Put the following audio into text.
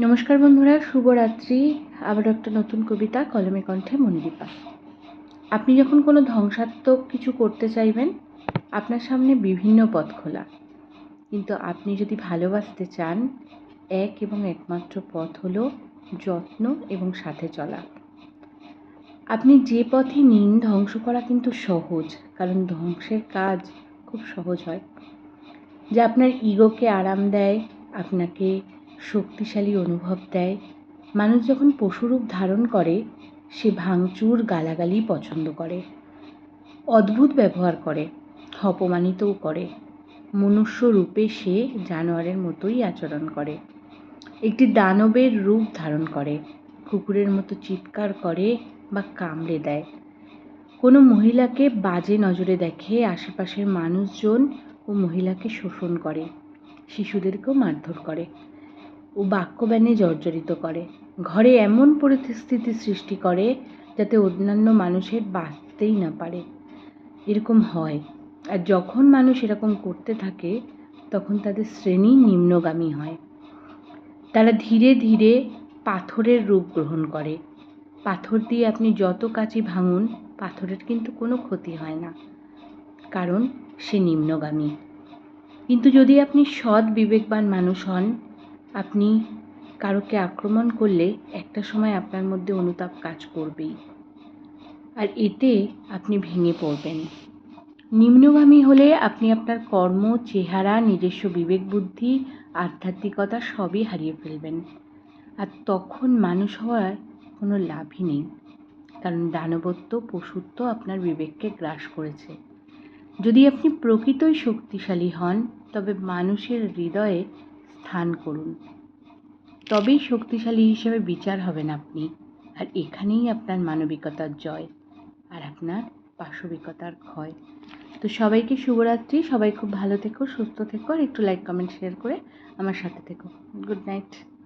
নমস্কার বন্ধুরা, শুভরাত্রি। আবার একটা নতুন কবিতা, কলমে কণ্ঠে মনিদীপা আপনি যখন কোনো ধ্বংসাত্মক কিছু করতে চাইবেন, আপনার সামনে বিভিন্ন পথ খোলা। কিন্তু আপনি যদি ভালোবাসতে চান, এক এবং একমাত্র পথ হলো যত্ন এবং সাথে চলা। আপনি যে পথে নিন, ধ্বংস করা কিন্তু সহজ, কারণ ধ্বংসের কাজ খুব সহজ হয়। যা আপনার ইগোকে আরাম দেয়, আপনাকে শক্তিশালী অনুভব দেয়। মানুষ যখন পশুরূপ ধারণ করে, সে ভাঙচুর, গালাগালি পছন্দ করে। অদ্ভুত ব্যবহার করে, অপমানিতও করে। মনুষ্য রূপে সে জানোয়ারের মতোই আচরণ করে। একটি দানবের রূপ ধারণ করে, কুকুরের মতো চিৎকার করে বা কামড়ে দেয়। কোনো মহিলাকে বাজে নজরে দেখে আশেপাশের মানুষজন ও মহিলাকে শোষণ করে, শিশুদেরকেও মারধর করে। ও বাক্যব্যানে জর্জরিত করে। ঘরে এমন পরিস্থিতি সৃষ্টি করে যাতে অন্যান্য মানুষের বাঁচতেই না পারে। এরকম হয়। আর যখন মানুষ এরকম করতে থাকে, তখন তাদের শ্রেণি নিম্নগামী হয়। তারা ধীরে ধীরে পাথরের রূপ গ্রহণ করে। পাথর দিয়ে আপনি যত কাছে ভাঙুন, পাথরের কিন্তু কোনো ক্ষতি হয় না, কারণ সে নিম্নগামী। কিন্তু যদি আপনি সৎ বিবেকবান মানুষ হন আপনি কারোকে আক্রমণ করলে একটা সময় আপনার মধ্যে অনুতাপ কাজ করবেই। আর এতে আপনি ভেঙে পড়বেন। নিম্নগামী হলে আপনি আপনার কর্ম, চেহারা, নিজস্ব বিবেক, বুদ্ধি, আধ্যাত্মিকতা সবই হারিয়ে ফেলবেন। আর তখন মানুষ হওয়ার কোনো লাভই নেই। কারণ দানবত্ব, পশুত্ব আপনার বিবেককে গ্রাস করেছে। যদি আপনি প্রকৃতই শক্তিশালী হন, তবে মানুষের হৃদয়ে স্থান করুন। তবেই শক্তিশালী হিসেবে বিচার হবেন আপনি, আর এখানেই আপনার মানবিকতার জয় আর আপনার পাশবিকতার ক্ষয়। তো সবাইকে শুভরাত্রি, সবাই খুব ভালো থেকো, সুস্থ থেকো, আর একটু লাইক কমেন্ট শেয়ার করে আমার সাথে থেকো। Good night